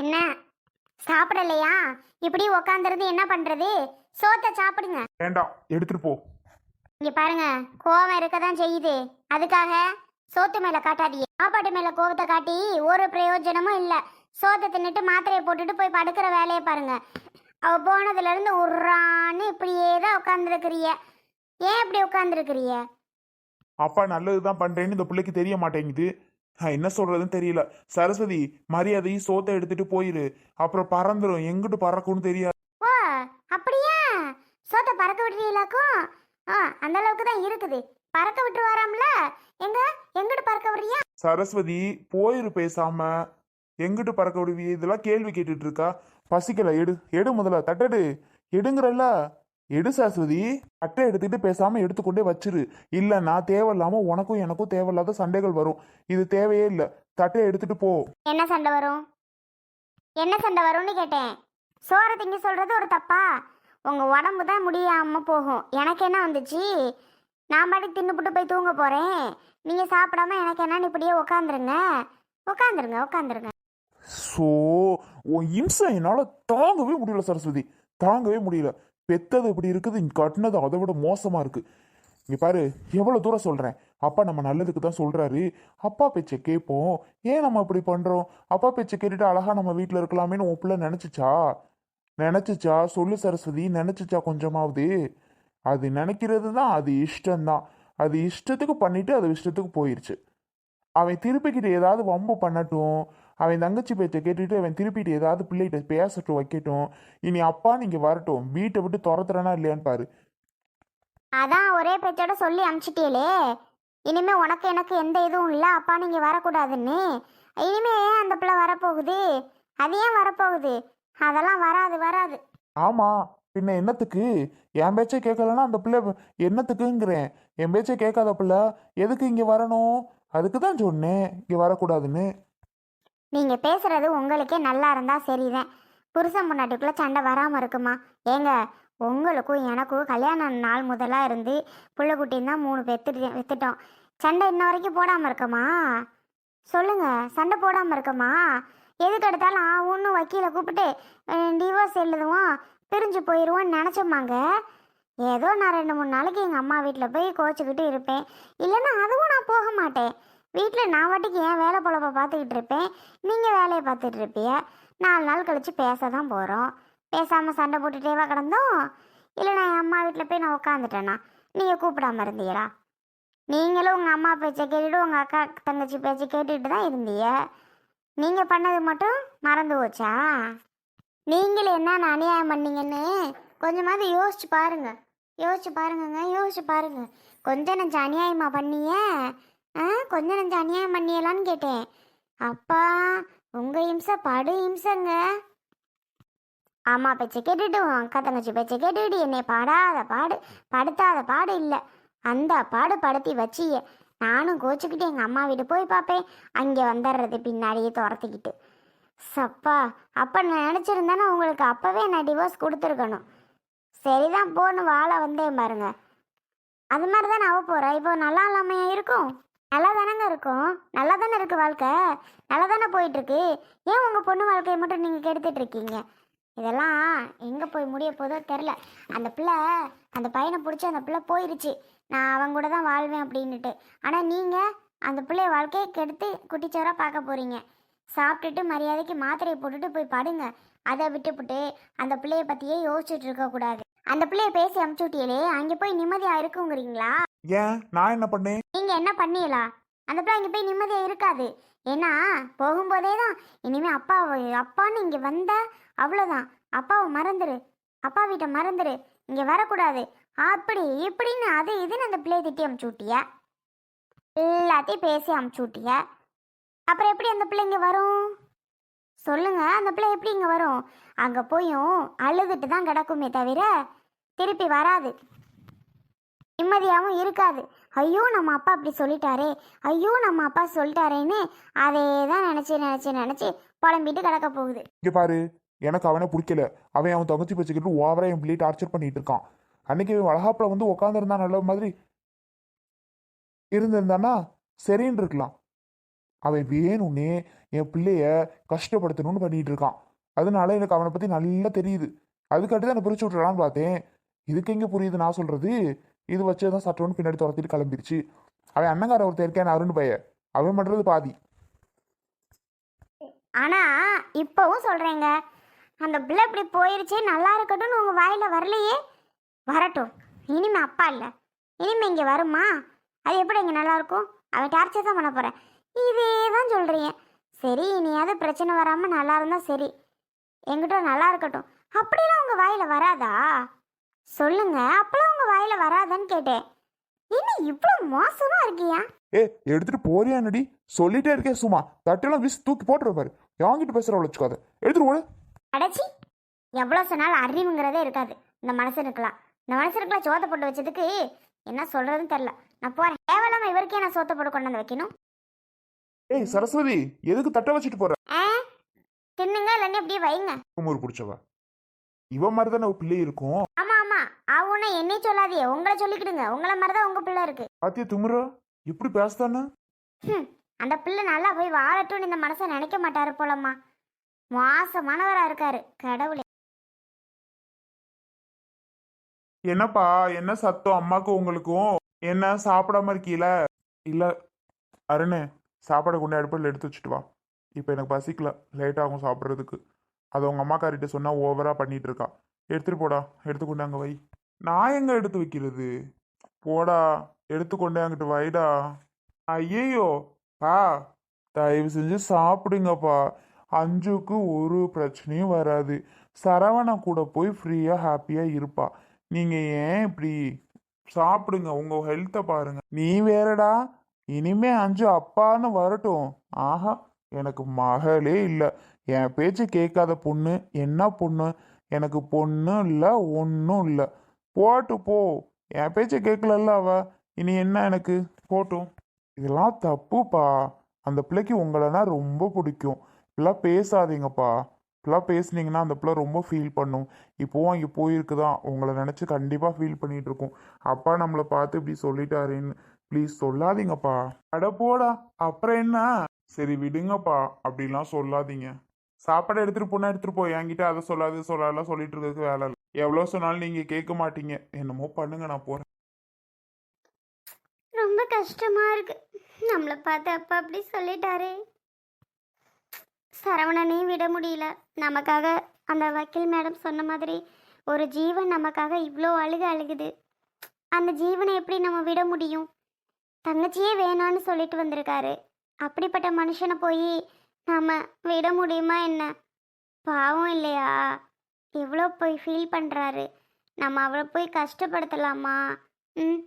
என்ன? சாப்பிடலையா? இப்படி உக்காந்துருந்து என்ன பண்றது? சோத்தை சாப்பிடுங்க. வேண்டாம் எடுத்துட்டு போ. இங்க பாருங்க கோவம் இருக்க தான் செய்யுது. அதுக்காக சோத்து மேல காட்டாதீங்க. சாப்பாட்டு மேல கோவத்தை காட்டி ஒரு பிரயோஜனமும் இல்ல. சோத்தை தின்னுட்டு மாத்திரையை போட்டுட்டு போய் படுக்கிற வேலையை பாருங்க. அவ போனதுல இருந்து உர்றான்னு இப்படியே தான் உட்காந்துருக்கிறிய ஏன் இப்படி உட்காந்துருக்கிறிய அப்பா நல்லதுதான் பண்றேன்னு இந்த பிள்ளைக்கு தெரிய மாட்டேங்குது. நான் என்ன சொல்றதுன்னு தெரியல. சரஸ்வதி மரியாதையும் சோத்தை எடுத்துட்டு போயிரு. அப்புறம் பறந்துரும். எங்கிட்டு பறக்கும்னு தெரியாது. ஓ அப்படியா? சோத்தை பறக்க விட்டுறீங்களாக்கும் ஆ அந்த அளவுக்கு தான் இருக்குது. பறக்க விட்டு வராம்ல எங்க? எங்கிட்டு பறக்க விடுறியா? சரஸ்வதி போயிரு பேசாம. எங்கிட்டு பறக்க விடுவியே? இதெல்லாம் கேள்வி கேட்டுட்டு இருக்கா. பசிக்கல எடு. எடு முதல்ல தட்டெடு. எடுங்கறல்ல. எடு சரஸ்வதி தட்டை எடுத்துட்டு பேசாம எடுத்துக்கொண்டே வச்சிரு. இல்லைன்னா தேவையில்லாம உனக்கும் எனக்கும் தேவையில்லாத சண்டைகள் வரும். இது தேவையே இல்லை. தட்டை எடுத்துட்டு போ. என்ன சண்டை வரும்? என்ன சண்டை வரும்னு கேட்டேன். சோறு திங்க சொல்றது ஒரு தப்பா? உங்க உடம்பு தான் முடியாம போகும். எனக்கு என்ன வந்துச்சு? நான் பாட்டுக்கு தின்னுபுட்டு போய் தூங்க போறேன். நீங்க சாப்பிடாம எனக்கு என்னன்னு இப்படியே உட்காந்துருங்க உட்காந்துருங்க உட்காந்துருங்க ஸோ உன் இம்சை என்னால் தாங்கவே முடியல சரஸ்வதி தாங்கவே முடியல. பெத்தது இப்படி இருக்குது இங்கே கட்டினது அதை விட மோசமாக இருக்குது இங்கே பாரு எவ்வளோ தூரம் சொல்கிறேன் அப்பா நம்ம நல்லதுக்கு தான் சொல்கிறாரு அப்பா பேச்சை கேட்போம். ஏன் நம்ம இப்படி பண்ணுறோம் அப்பா பேச்சை கேட்டுட்டு அழகாக நம்ம வீட்டில் இருக்கலாமேன்னு உன் பிள்ளை நினச்சிச்சா? நினச்சிச்சா? சொல்லு சரஸ்வதி நினச்சிச்சா கொஞ்சமாவது? அது நினைக்கிறது தான் அது இஷ்டம்தான் அது இஷ்டத்துக்கு பண்ணிட்டு அது இஷ்டத்துக்கு போயிடுச்சு அவன் திருப்பிக்கிட்டு ஏதாவது வம்பு பண்ணட்டும். அவன் தங்கச்சி பேச்சை கேட்டுட்டு அவன் திருப்பிட்டு ஏதாவது பிள்ளைகிட்ட பேசட்டும் வைக்கட்டும். இனி அப்பா நீங்க வரட்டும். வீட்டை விட்டு துரத்துறனா இல்லையான்னு பாரு. அதான் ஒரே பேச்சோட சொல்லி அனுப்பிச்சிட்டீங்களே இனிமே உனக்கு எனக்கு எந்த இதுவும் இல்லை. அப்பா நீங்க வரக்கூடாதுன்னு. இனிமே அந்த பிள்ளை வரப்போகுது? அது ஏன் வரப்போகுது? அதெல்லாம் வராது வராது. ஆமா. பின்ன என்னத்துக்கு? என் பேச்சை கேட்கலன்னா அந்த பிள்ளை என்னத்துக்குங்கிறேன். என் பேச்சை கேட்காத பிள்ளை எதுக்கு இங்க வரணும்? அதுக்கு தான் சொன்னேன். இங்க வரக்கூடாதுன்னு. நீங்க பேசுறது உங்களுக்கே நல்லா இருந்தா சரிதான். புருஷன் முன்னாடிக்குள்ள சண்டை வராம இருக்குமா? ஏங்க உங்களுக்கும் எனக்கும் கல்யாண நாள் முதலா இருந்து புள்ள தான் மூணு பெத்து வித்துட்டோம். சண்டை இன்ன வரைக்கும் போடாம இருக்கமா? சொல்லுங்க சண்டை போடாம இருக்கமா? எதுக்கு எடுத்தாலும் ஆ ஒன்று வக்கீலை கூப்பிட்டு டிவோர்ஸ் எழுதுவோம் பிரிஞ்சு போயிடுவோன்னு நினச்சோமாங்க ஏதோ நான் ரெண்டு மூணு நாளைக்கு எங்கள் அம்மா வீட்டில் போய் கோச்சிக்கிட்டு இருப்பேன். இல்லைன்னா அதுவும் நான் போக மாட்டேன். வீட்டில் நான் வாட்டிக்கு ஏன் வேலை பொழப்ப பார்த்துக்கிட்டு இருப்பேன். நீங்கள் வேலையை பார்த்துட்டு இருப்பிய நாலு நாள் கழித்து பேச தான் போகிறோம் பேசாமல் சண்டை போட்டுட்டேவா கிடந்தோம். இல்லை நான் என் அம்மா வீட்டில் போய் நான் உட்காந்துட்டேன்னா நீங்கள் கூப்பிடாம இருந்தீரா? நீங்களும் உங்கள் அம்மா பேச்சை கேட்டுட்டு உங்கள் அக்கா தங்கச்சி பேச்சை கேட்டுட்டு தான் இருந்தீங்க. நீங்கள் பண்ணது மட்டும் மறந்து போச்சா? நீங்களும் என்னென்ன அநியாயம் பண்ணீங்கன்னு கொஞ்சமாவது யோசிச்சு பாருங்க. யோசிச்சு பாருங்கங்க யோசிச்சு பாருங்க. கொஞ்சம் நெஞ்ச அநியாயமாக பண்ணியே கொஞ்சம் நெஞ்ச அநியாயம் பண்ணியலான்னு கேட்டேன். அப்பா உங்கள் இம்சை படு இம்சைங்க. அம்மா பேச்சை கேட்டுட்டு உன் அக்கா தங்கச்சி பேச்சை கேட்டுட்டு என்னை பாடாத பாடு படுத்தாத பாடு இல்லை. அந்த பாடு படுத்தி வச்சிய. நானும் கோச்சிக்கிட்டு எங்கள் அம்மா வீடு போய் பார்ப்பேன் அங்கே வந்துடுறது பின்னாடியே துரத்திக்கிட்டு. சப்பா அப்போ நான் நினச்சிருந்தேன்னா உங்களுக்கு அப்போவே நான் டிவோர்ஸ் கொடுத்துருக்கணும். சரிதான் போன்னு வாழ வந்தேன் பாருங்க. அது மாதிரி தான் அவ போகிறேன் இப்போ நல்லா இல்லாமையா இருக்கும்? நல்லா தானங்க இருக்கும். நல்லா தானே இருக்கு வாழ்க்கை? நல்லா தானே போயிட்டுருக்கு? ஏன் உங்கள் பொண்ணு வாழ்க்கையை மட்டும் நீங்கள் கெடுத்துட்டு இருக்கீங்க இதெல்லாம் எங்கே போய் முடிய போதோ தெரில அந்த பிள்ளை அந்த பையனை பிடிச்சி அந்த பிள்ளை போயிருச்சு. நான் அவங்க கூட தான் வாழ்வேன் அப்படின்னுட்டு. ஆனால் நீங்கள் அந்த பிள்ளைய வாழ்க்கையை கெடுத்து குட்டிச்சோராக பார்க்க போகிறீங்க சாப்பிட்டுட்டு மரியாதைக்கு மாத்திரையை போட்டுட்டு போய் படுங்க. அதை விட்டுப்புட்டு அந்த பிள்ளைய பற்றியே யோசிச்சுட்டு இருக்கக்கூடாது அந்த பிள்ளைய பேசி அமுச்சு விட்டியலே அங்கே போய் நிம்மதியாக இருக்குங்கிறீங்களா? ஏன்? நான் என்ன பண்ணேன்? நீங்கள் என்ன பண்ணீங்களா? அந்த பிள்ளை இங்க போய் நிம்மதியாக இருக்காது. ஏன்னா போகும்போதே தான். இனிமேல் அப்பா அப்பான்னு இங்கே வந்தா அவ்வளோதான் அப்பாவை மறந்துரு. அப்பா வீட்டை மறந்துரு. இங்கே வரக்கூடாது. அப்படி இப்படின்னு அது இதுன்னு அந்த பிள்ளையை திட்டி அமுச்சு விட்டிய எல்லாத்தையும் பேசி அமுச்சு விட்டிய அப்புறம் எப்படி அந்த பிள்ளைங்க வரும்? சொல்லுங்க. அந்த பிள்ளை எப்படி இங்கே வரும்? அங்கே போயும் அழுதுட்டு தான் கிடக்குமே தவிர திருப்பி வராது. நிம்மதியாகவும் இருக்காது. ஐயோ நம்ம அப்பா அப்படி சொல்லிட்டாரே. ஐயோ நம்ம அப்பா சொல்லிட்டாரேன்னு அதே தான் நினச்சி நினச்சி நினச்சி புலம்பிட்டு கிடக்க போகுது. இங்கே பாரு எனக்கு அவனை பிடிக்கல. அவன் அவன் தங்கச்சி வச்சுக்கிட்டு ஓவரா என் பிள்ளையை டார்ச்சர் பண்ணிட்டு இருக்கான். அன்னைக்கு இவன் வளகாப்புல வந்து உட்காந்துருந்தா நல்ல மாதிரி இருந்திருந்தானா சரின்னு இருக்கலாம். அவன் வேணும்னே என் பிள்ளைய கஷ்டப்படுத்தணும்னு பண்ணிட்டு இருக்கான். அதனால எனக்கு அவனை பற்றி நல்லா தெரியுது. அதுக்காட்டி தான் பிரிச்சு விட்டுறான்னு பார்த்தேன். இதுக்கு எங்கே புரியுது நான் சொல்கிறது இது வச்சதான் சட்டம்னு பின்னாடி துரத்திட்டு கிளம்பிருச்சு. அவன் அண்ணங்கார ஒருத்தர் இருக்கேன் அருண் பைய அவன் பண்ணுறது பாதி. ஆனா இப்பவும் சொல்றேங்க அந்த பிள்ளை இப்படி போயிருச்சு நல்லா இருக்கட்டும்னு உங்க வாயில வரலையே? வரட்டும். இனிமே அப்பா இல்ல. இனிமே இங்க வருமா? அது எப்படி இங்க நல்லா இருக்கும்? அவன் டார்ச்சர் தான் பண்ண போறேன். இதே தான் சொல்றீங்க. சரி இனியாவது பிரச்சனை வராம நல்லா இருந்தா சரி. என்கிட்ட நல்லா இருக்கட்டும். அப்படிலாம் உங்க வாயில வராதா? சொல்லுங்க அப்பெல்லாம் வாயில வராதான்னு கேட்டேன். என்ன இவ்வளவு மோசமா இருக்கியா? ஏ எடுத்துட்டு போறியா நடி சொல்லிட்டே இருக்கேன் சும்மா. தட்டெல்லாம் வீசி தூக்கி போட்டுரு பாரு. யாங்கிட்ட பேசுற வச்சுக்காத. எடுத்துட்டு ஓடு. அடைச்சி. எவ்வளோ சொன்னாலும் அறிவுங்கிறதே இருக்காது. இந்த மனுஷனுக்குலாம் இந்த மனுஷனுக்குலாம் சோத்தை போட்டு வச்சதுக்கு என்ன சொல்றதுன்னு தெரில நான் போறேன் தேவையில்லாம இவருக்கே நான் சோத்தை போட்டு கொண்டு வந்து வைக்கணும். ஏய் சரஸ்வதி எதுக்கு தட்ட வச்சுட்டு போற? ஆ? தின்னுங்க இல்லைன்னு அப்படியே வைங்க. குமுறு பிடிச்சவ. இவ மாதிரி தானே பிள்ளை இருக்கும். ஆவுன்னா என்னை சொல்லாதே. உங்களை சொல்லிக்கிடுங்க. உங்களை மாதிரி தான் உங்க பிள்ளை இருக்கு. பாத்தியா துமுற இப்படி பேசுதானே ஹம், அந்த பிள்ளை நல்லா போய் வாழட்டும்னு இந்த மனசை நினைக்க மாட்டாரு போலம்மா. மோசமானவரா இருக்காரு. கடவுளே. என்னப்பா என்ன சத்தம் அம்மாக்கும் உங்களுக்கும்? என்ன சாப்பிடாம இருக்கீல? இல்ல அருணு சாப்பாடு கொண்டு அடுப்பில் எடுத்து வச்சுட்டு வா. இப்போ எனக்கு பசிக்கல. லேட் ஆகும் சாப்பிட்றதுக்கு. அது உங்க அம்மாக்காரிட்ட சொன்னா ஓவரா பண்ணிட்டு இருக்கா. எடுத்துட்டு போடா. எடுத்து கொண்டு அங்க வை. நான் எங்க எடுத்து வைக்கிறது? போடா எடுத்து அங்கிட்டு வைடா ஐயையோ பா தயவு செஞ்சு சாப்பிடுங்கப்பா. அஞ்சுக்கு ஒரு பிரச்சனையும் வராது. சரவணா கூட போய் ஃப்ரீயா ஹாப்பியா இருப்பா. நீங்க ஏன் இப்படி? சாப்பிடுங்க உங்க ஹெல்த்தை பாருங்க. நீ வேறடா. இனிமே அஞ்சு அப்பான்னு வரட்டும். ஆஹா எனக்கு மகளே இல்லை. என் பேச்சு கேட்காத பொண்ணு என்ன பொண்ணு? எனக்கு பொண்ணும் இல்லை ஒன்றும் இல்லை போட்டு போ. என் பேச்சை கேட்கலல்ல அவ. இனி என்ன எனக்கு? போட்டும் இதெல்லாம் தப்புப்பா. அந்த பிள்ளைக்கு உங்களைனா ரொம்ப பிடிக்கும். இப்படிலாம் பேசாதீங்கப்பா. இப்படிலாம் பேசுனீங்கன்னா அந்த பிள்ளை ரொம்ப ஃபீல் பண்ணும். இப்போவும் அங்கே போயிருக்குதான் உங்களை நினச்சி கண்டிப்பாக ஃபீல் பண்ணிகிட்டு இருக்கும். அப்பா நம்மளை பார்த்து இப்படி சொல்லிட்டாருன்னு. ப்ளீஸ் சொல்லாதீங்கப்பா. அட போடா. அப்புறம் என்ன? சரி விடுங்கப்பா. அப்படிலாம் சொல்லாதீங்க. சாப்பாடு எடுத்துகிட்டு போனால் எடுத்துகிட்டு போய் என்கிட்ட அதை சொல்லாது சொல்லாதெல்லாம் சொல்லிட்டு இருக்கிறதுக்கு வேலை இல்லை. எவ்வளோ சொன்னாலும் நீங்க கேட்க மாட்டீங்க. என்னமோ பண்ணுங்க நான் போறேன். ரொம்ப கஷ்டமா இருக்கு. நம்மளை பார்த்து அப்பா அப்படி சொல்லிட்டாரே. சரவணனையும் விட முடியல. நமக்காக அந்த வக்கீல் மேடம் சொன்ன மாதிரி ஒரு ஜீவன் நமக்காக இவ்வளோ அழுக அழுகுது. அந்த ஜீவனை எப்படி நம்ம விட முடியும்? தங்கச்சியே வேணான்னு சொல்லிட்டு வந்திருக்காரு. அப்படிப்பட்ட மனுஷனை போய் நாம் விட முடியுமா என்ன? பாவம் இல்லையா? எவ்வளோ போய் ஃபீல் பண்ணுறாரு நம்ம அவரை போய் கஷ்டப்படுத்தலாமா? ம்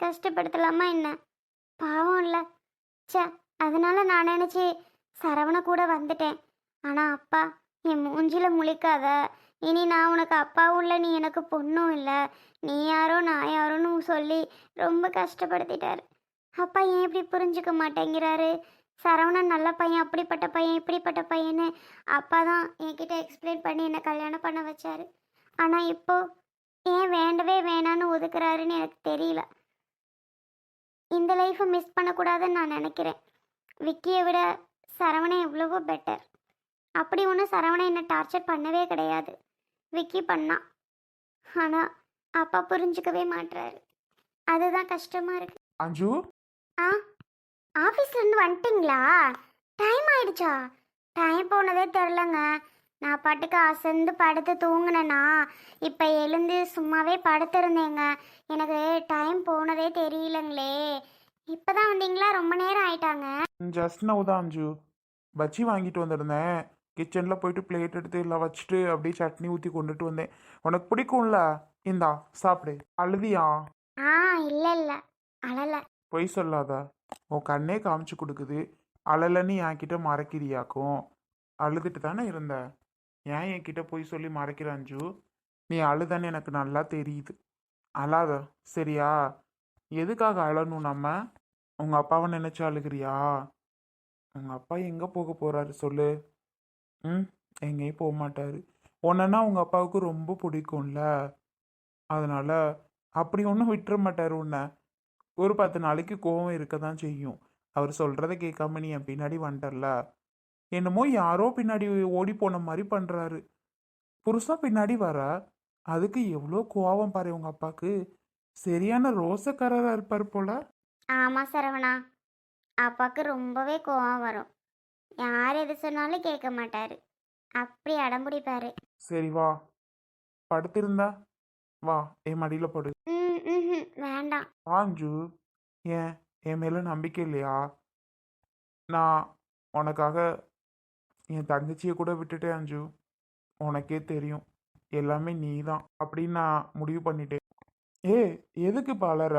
கஷ்டப்படுத்தலாமா என்ன? பாவம் இல்லை. சே அதனால நான் நினச்சி சரவண கூட வந்துட்டேன். ஆனால் அப்பா என் மூஞ்சில முழிக்காத. இனி நான் உனக்கு அப்பாவும் இல்லை நீ எனக்கு பொண்ணும் இல்லை. நீ யாரோ நான் யாரோன்னு சொல்லி ரொம்ப கஷ்டப்படுத்திட்டார். அப்பா ஏன் இப்படி புரிஞ்சுக்க மாட்டேங்கிறாரு? சரவணன் நல்ல பையன் அப்படிப்பட்ட பையன் இப்படிப்பட்ட பையன்னு அப்பா தான் என்கிட்ட எக்ஸ்பிளைன் பண்ணி என்னை கல்யாணம் பண்ண வச்சாரு. ஆனால் இப்போ ஏன் வேண்டவே வேணான்னு ஒதுக்குறாருன்னு எனக்கு தெரியல. இந்த லைஃப்பை மிஸ் பண்ணக்கூடாதுன்னு நான் நினைக்கிறேன். விக்கியை விட சரவணன் எவ்வளவோ பெட்டர் அப்படி ஒன்றும் சரவணன் என்னை டார்ச்சர் பண்ணவே கிடையாது. விக்கி பண்ணான் ஆனால் அப்பா புரிஞ்சுக்கவே மாட்றாரு. அதுதான் கஷ்டமாக இருக்கு. அஞ்சு? ஆ? ஆஃபீஸ்லேருந்து வந்துட்டிங்களா? டைம் ஆயிடுச்சா? டைம் போனதே தெரிலங்க. நான் பாட்டுக்கு அசந்து படுத்து தூங்கினேனா இப்போ எழுந்து சும்மாவே படுத்திருந்தேங்க. எனக்கு டைம் போனதே தெரியலங்களே. இப்போ தான் வந்தீங்களா? ரொம்ப நேரம் ஆயிட்டாங்க. ஜஸ்ட் நவ் தான் அஞ்சு. பஜ்ஜி வாங்கிட்டு வந்திருந்தேன். கிச்சனில் போயிட்டு பிளேட் எடுத்து எல்லாம் வச்சுட்டு அப்படியே சட்னி ஊற்றி கொண்டுட்டு வந்தேன். உனக்கு பிடிக்கும்ல? இந்தா சாப்பிடு. அழுதியா ஆ இல்லை இல்லை. அழலை. பொய் சொல்லாத. உன் கண்ணே காமிச்சு கொடுக்குது. அழலன்னு என்கிட்ட மறைக்கிறியாக்கும்? அழுதுட்டு தானே இருந்த? ஏன் என்கிட்ட பொய் சொல்லி மறைக்கிற அஞ்சு? நீ அழுதன்னு எனக்கு நல்லா தெரியுது. அழாத. சரியா? எதுக்காக அழணும் நம்ம? உங்கள் அப்பாவை நினச்சி அழுகிறியா? உங்கள் அப்பா எங்கே போக போகிறாரு சொல்லு. ம் எங்கேயும் போக மாட்டார். உன்னன்னா உங்கள் அப்பாவுக்கு ரொம்ப பிடிக்கும்ல. அதனால அப்படி ஒன்றும் விட்டுற மாட்டார் உன்னை. ஒரு பத்து நாளைக்கு கோவம் இருக்க தான் செய்யும். அவர் சொல்கிறத கேட்காம நீ என் பின்னாடி வந்துட்டல என்னமோ யாரோ பின்னாடி ஓடி போன மாதிரி பண்ணுறாரு புருஷன் பின்னாடி வர? அதுக்கு எவ்வளோ கோவம் பாரு உங்கள் அப்பாவுக்கு சரியான ரோசக்காரராக இருப்பார் போல. ஆமாம் சரவணா. அப்பாவுக்கு ரொம்பவே கோவம் வரும். யார் எது சொன்னாலும் கேட்க மாட்டார். அப்படி அடம்பிடிப்பாரு. சரி வா. படுத்திருந்தா வா. என் மடியில் படு. ம் வேண்டாம். வாஞ்சு ஏன்? என் மேல நம்பிக்கை இல்லையா? நான் உனக்காக என் தங்கச்சியை கூட விட்டுட்டேன் அஞ்சு. உனக்கே தெரியும். எல்லாமே நீ தான் அப்படின்னு நான் முடிவு பண்ணிட்டேன். ஏ எதுக்கு பலர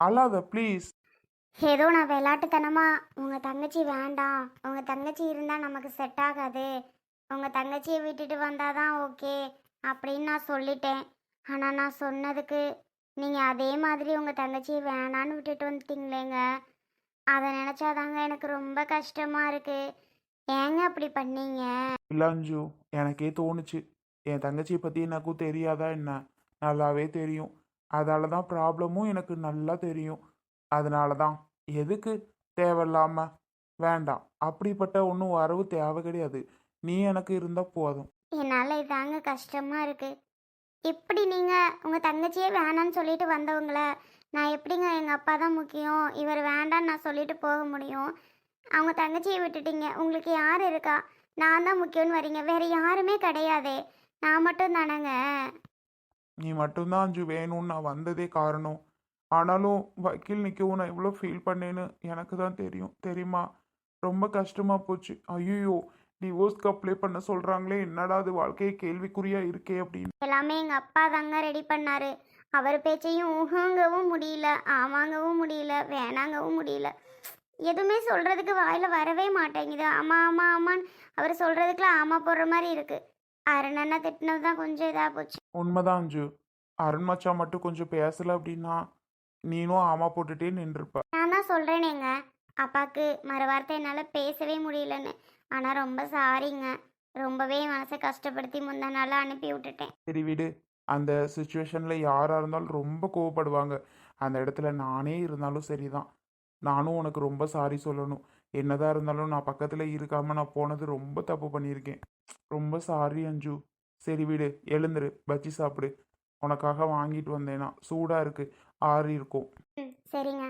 அழாத ப்ளீஸ். ஏதோ நான் விளையாட்டுத்தனமா உங்கள் தங்கச்சி வேண்டாம். உங்கள் தங்கச்சி இருந்தால் நமக்கு செட் ஆகாது. உங்கள் தங்கச்சியை விட்டுட்டு வந்தால் தான் ஓகே அப்படின்னு நான் சொல்லிட்டேன். ஆனால் நான் சொன்னதுக்கு நீங்கள் அதே மாதிரி உங்கள் தங்கச்சியை வேணான்னு விட்டுட்டு வந்துட்டீங்களேங்க. அதை நினச்சாதாங்க எனக்கு ரொம்ப கஷ்டமாக இருக்குது ஏங்க அப்படி பண்ணீங்க? இல்லை அஞ்சு எனக்கே தோணுச்சு. என் தங்கச்சியை பற்றி எனக்கும் தெரியாதா என்ன? நல்லாவே தெரியும். அதால தான் ப்ராப்ளமும் எனக்கு நல்லா தெரியும். அதனால தான். எதுக்கு? தேவையில்லாம. வேண்டாம். அப்படிப்பட்ட ஒன்றும் வரவு தேவை கிடையாது. நீ எனக்கு இருந்தால் போதும். என்னால் இதாங்க கஷ்டமாக இருக்குது எப்படி நீங்கள் உங்கள் தங்கச்சியே வேணான்னு சொல்லிட்டு வந்தவங்கள? நான் எப்படிங்க எங்கள் அப்பா தான் முக்கியம்? இவர் வேண்டான்னு நான் சொல்லிட்டு போக முடியும்? அவங்க தங்கச்சியை விட்டுட்டீங்க. உங்களுக்கு யார் இருக்கா? நான் தான் முக்கியம்னு வரீங்க. வேறு யாருமே கிடையாதே. நான் மட்டும் தானேங்க. நீ மட்டும்தான் அஞ்சு வேணும்னு நான் வந்ததே காரணம். ஆனாலும் வக்கீல் நிற்கவும் நான் எவ்வளோ ஃபீல் பண்ணேன்னு எனக்கு தான் தெரியும். தெரியுமா? ரொம்ப கஷ்டமாக போச்சு. ஐயோ டிவோர்ஸ்க்கு அப்ளை பண்ண சொல்கிறாங்களே என்னடா அது வாழ்க்கையை கேள்விக்குறியா இருக்கே அப்படின்னு. எல்லாமே எங்கள் அப்பா தாங்க ரெடி பண்ணாரு. அவர் பேச்சையும் ஊஹங்கவும் முடியல ஆமாங்கவும் முடியல வேணாங்கவும் முடியல. எதுவுமே சொல்கிறதுக்கு வாயில் வரவே மாட்டேங்குது. ஆமாம் ஆமாம் ஆமான்னு அவர் சொல்கிறதுக்குலாம் ஆமாம் போடுற மாதிரி இருக்குது அருணண்ணா திட்டினது தான் கொஞ்சம் இதாக போச்சு. உண்மைதான் அஞ்சு. அருண் மச்சான் மட்டும் கொஞ்சம் பேசல அப்படின்னா நீனும் ஆமா போட்டுட்டே நின்றுப்ப. நான் தான் சொல்கிறேனேங்க அப்பாவுக்கு மறு வார்த்தை என்னால் பேசவே முடியலன்னு. ஆனால் ரொம்ப சாரிங்க. ரொம்பவே மனசை கஷ்டப்படுத்தி முந்தா நாள் அனுப்பி விட்டுட்டேன். சரி விடு. அந்த சுச்சுவேஷனில் யாராக இருந்தாலும் ரொம்ப கோவப்படுவாங்க. அந்த இடத்துல நானே இருந்தாலும் சரிதான். நானும் உனக்கு ரொம்ப சாரி சொல்லணும். என்னதான் இருந்தாலும் நான் பக்கத்தில் இருக்காமல் நான் போனது ரொம்ப தப்பு பண்ணியிருக்கேன். ரொம்ப சாரி அஞ்சு. சரி விடு. எழுந்துரு. பஜ்ஜி சாப்பிடு. உனக்காக வாங்கிட்டு வந்தேனா சூடாக இருக்கு. ஆறி இருக்கும் சரிங்க.